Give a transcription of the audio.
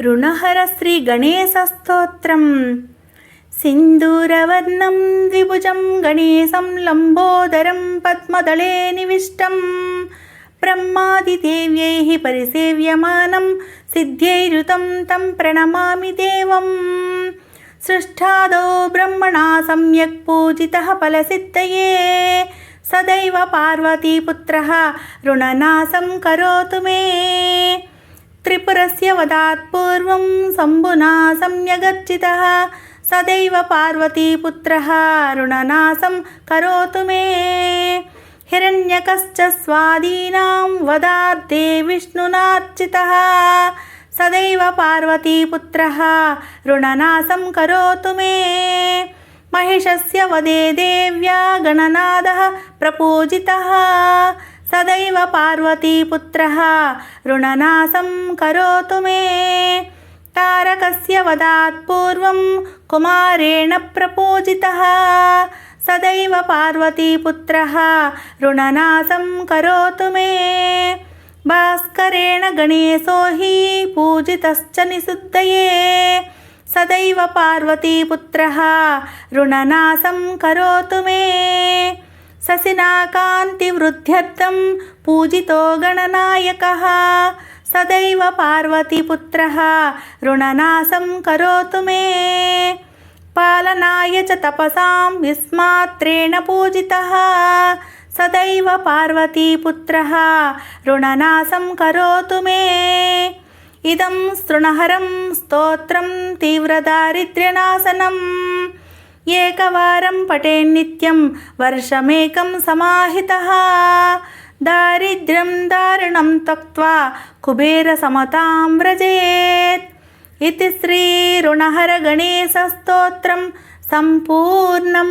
రుణహర శ్రీ గణేశస్తోత్రం. సింధూరవర్ణం ద్విభుజం గణేశం లంబోదరం పద్మదళే నివిష్టం. బ్రహ్మాదిదేవ్యైः పరిసేవ్యమానం సిద్ధ్యైరుతం తం ప్రణమామి దేవం. సృష్టాదౌ బ్రహ్మణా సమ్యక్ పూజితः ఫలసిద్ధయే. సదైవ పార్వతీపుత్రः రుణనాశం కరోతు మే. त्रिपुरस्य वदात् पूर्वं शम्भुना सम्यगर्जितः सदैव पार्वतीपुत्रः ऋणनाशं करोतु मे हिरण्यकश्च स्वादीनां वदाद्दे विष्णुनार्चितः सदैव पार्वतीपुत्रः ऋणनाशं करोतु मे महिषस्य वदे देव्या गणनादः प्रपूजितः सदैव पार्वतीपुत्रः ऋणनाशं करोतु मे तारकस्य वदात् पूर्वं कुमारेण प्रपूजितः सदैव पार्वतीपुत्रः ऋणनाशं करोतु मे भास्करेण गणेशो हि पूजितश्च निशुद्धये सदैव पार्वतीपुत्रः ऋणनाशं करोतु मे शशिनाकान्तिवृद्ध्यर्थं पूजितो गणनायकः सदैव पार्वतीपुत्रः ऋणनाशं करोतु मे पालनाय च तपसां विस्मात्रेण पूजितः सदैव पार्वतीपुत्रः ऋणनाशं करोतु मे इदं शृणहरं स्तोत्रं तीव्रदारिद्र्यनाशनम् ఏకవారం పటే నిత్యం వర్షమేకం సమాహితः. దారిద్ర్యం దారుణం త్యక్త్వా కుబేరసమతాం వ్రజేత్ ఇది శ్రీ రుణహర గణేశ స్తోత్రం సంపూర్ణం.